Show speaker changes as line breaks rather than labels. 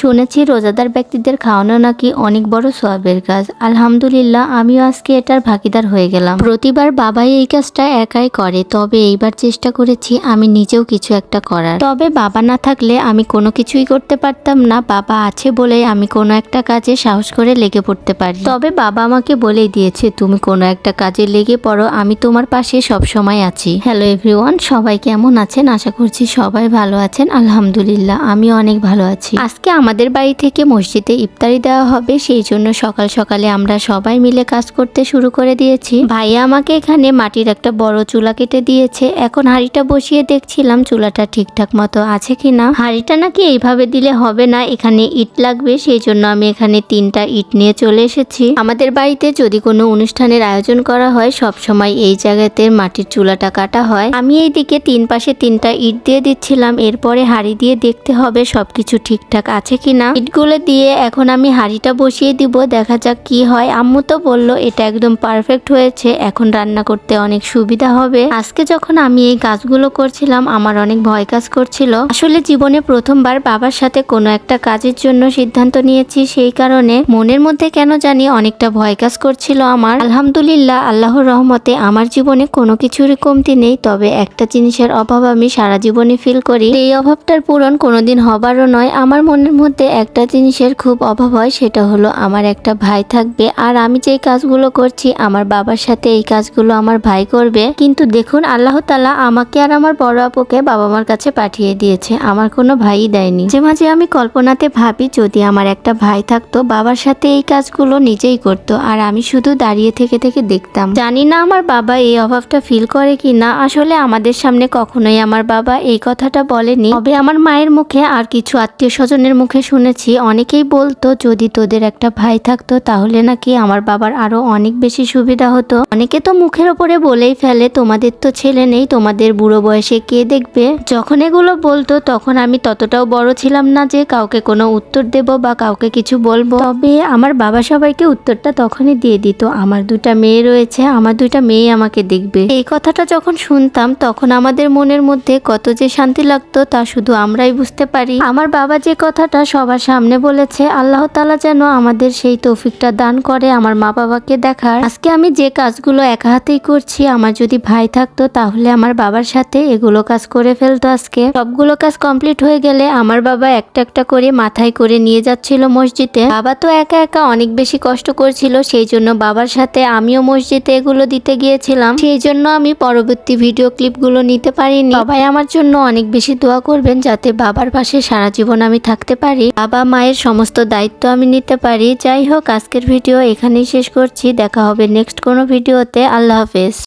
শুনেছি রোজাদার ব্যক্তিদের খাওয়ানো নাকি অনেক বড় সোয়াবের কাজ। আলহামদুলিল্লাহ, আমিও আজকে এটার ভাগিদার হয়ে গেলাম। প্রতিবার বাবাই এই কাজটা একাই করে, তবে এইবার চেষ্টা করেছি আমি নিজেও কিছু একটা করার। তবে বাবা না থাকলে আমি কোনো কিছুই করতে পারতাম না, বাবা আছে বলে আমি কোনো একটা কাজে সাহস করে লেগে পড়তে পারি। তবে বাবা আমাকে বলেই দিয়েছে, তুমি কোনো একটা কাজে লেগে পড়ো, আমি তোমার পাশে সব সময় আছি। হ্যালো এভরিওয়ান সবাই কেমন আছেন? আশা করছি সবাই ভালো আছেন। আলহামদুলিল্লাহ আমি অনেক ভালো আছি। আজকে আমাদের বাড়ি থেকে মসজিদে ইফতারি দেওয়া হবে, সেই জন্য সকাল সকালে আমরা সবাই মিলে কাজ করতে শুরু করে দিয়েছি। ভাইয়া আমাকে এখানে মাটির একটা বড় চুলা কেটে দিয়েছে। এখন হাঁড়িটা বসিয়ে দেখছিলাম চুলাটা ঠিকঠাক মতো আছে কিনা। হাঁড়িটা নাকি এইভাবে দিলে হবে না, এখানে ইট লাগবে, সেই জন্য আমি এখানে তিনটা ইট নিয়ে চলে এসেছি। আমাদের বাড়িতে যদি কোনো অনুষ্ঠানের আয়োজন করা হয়, সব সময় এই জায়গাতে মাটির চুলাটা কাটা হয়। আমি এই দিকে তিন পাশে তিনটা ইট দিয়ে দিচ্ছিলাম, এরপরে হাঁড়ি দিয়ে দেখতে হবে সবকিছু ঠিকঠাক আছে কিনা? ইটগুলো দিয়ে এখন আমি হাঁড়িটা বসিয়ে দিব, দেখা যাক কি হয়। আম্মু তো বলল, এটা একদম পারফেক্ট হয়েছে, এখন রান্না করতে অনেক সুবিধা হবে। আজকে যখন আমি এই কাজগুলো করছিলাম, আমার অনেক ভয় কাজ করছিল। আসলে জীবনে প্রথমবার বাবার সাথে কোনো একটা কাজের জন্য সিদ্ধান্ত নিয়েছি, সেই কারণে মনের মধ্যে কেন জানি অনেকটা ভয় কাজ করছিল আমার। আলহামদুলিল্লাহ, আল্লাহর রহমতে আমার জীবনে কোনো কিছুরই কমতি নেই, তবে একটা জিনিসের অভাব আমি সারা জীবনে ফিল করি। এই অভাবটার পূরণ কোনোদিন হবারও নয়, আমার মনের মধ্যে একটা জিনিসের খুব অভাব হয়, সেটা হলো আমার একটা ভাই থাকবে। আর আমি যেই কাজগুলো করছি, আমার বাবার সাথে এই কাজগুলো আমার ভাই করবে। কিন্তু দেখুন, আল্লাহ তালা আমাকে আর আমার বড় আপুকে বাবা মার কাছে পাঠিয়ে দিয়েছে। আমার কোনো ভাই দেয়নি। যে মাঝে আমি কল্পনাতে ভাবি, যদি আমার একটা ভাই থাকতো, বাবার সাথে এই কাজগুলো নিজেই করতো। আর আমি শুধু দাঁড়িয়ে থেকে থেকে দেখতাম। জানি না আমার বাবা এই অভাবটা ফিল করে কি না আসলে আমাদের সামনে কখনোই আমার বাবা এই কথাটা বলেনি। তবে আমার মায়ের মুখে আর কিছু আত্মীয় স্বজনের মুখে শুনেছি, অনেকেই বলতো যদি তোদের একটা ভাই থাকতো তাহলে নাকি আমার বাবার আরও অনেক বেশি সুবিধা হতো। অনেকে তো মুখের ওপরে বলেই ফেলে, তোমাদের তো ছেলে নেই, তোমাদের বুড়ো বয়সে কে দেখবে? যখন এগুলো বলতো তখন আমি ততটাও বড় ছিলাম না যে কাউকে কোনো উত্তর দেব বা কাউকে কিছু বলব। তবে আমার বাবা সবাইকে উত্তরটা তখনই দিয়ে দিত, আমার দুটা মেয়ে রয়েছে, আমার দুইটা মেয়ে আমাকে দেখবে। এই কথাটা যখন শুনতাম তখন আমাদের মনের মধ্যে কত যে শান্তি লাগতো তা শুধু আমরাই বুঝতে পারি। আমার বাবা যে কথাটা সবার সামনে বলেছে, আল্লাহ তালা যেন আমাদের সেই তৌফিকটা দান করে আমার মা বাবাকে দেখার। আজকে আমি যে কাজগুলো একা হাতেই করছি, আমার যদি ভাই থাকতো তাহলে আমার বাবার সাথে এগুলো কাজ করে ফেলতো আজকে। সবগুলো কাজ কমপ্লিট হয়ে গেলে আমার বাবা একটা একটা করে মাথায় করে নিয়ে যাচ্ছিল মসজিদে। বাবা তো একা একা অনেক বেশি কষ্ট করছিল, সেই জন্য বাবার সাথে আমিও মসজিদে এগুলো দিতে গিয়েছিলাম। সেই জন্য আমি পরবর্তী ভিডিও ক্লিপগুলো নিতে পারিনি। সবাই আমার জন্য অনেক বেশি দোয়া করবেন যাতে বাবার পাশে সারা জীবন আমি থাকতে পারি, বাবা মায়ের সমস্ত দায়িত্ব আমি নিতে পারি। যাই হোক, আজকের ভিডিও এখানেই শেষ করছি। দেখা হবে নেক্সট কোনো ভিডিওতে। আল্লাহ হাফেজ।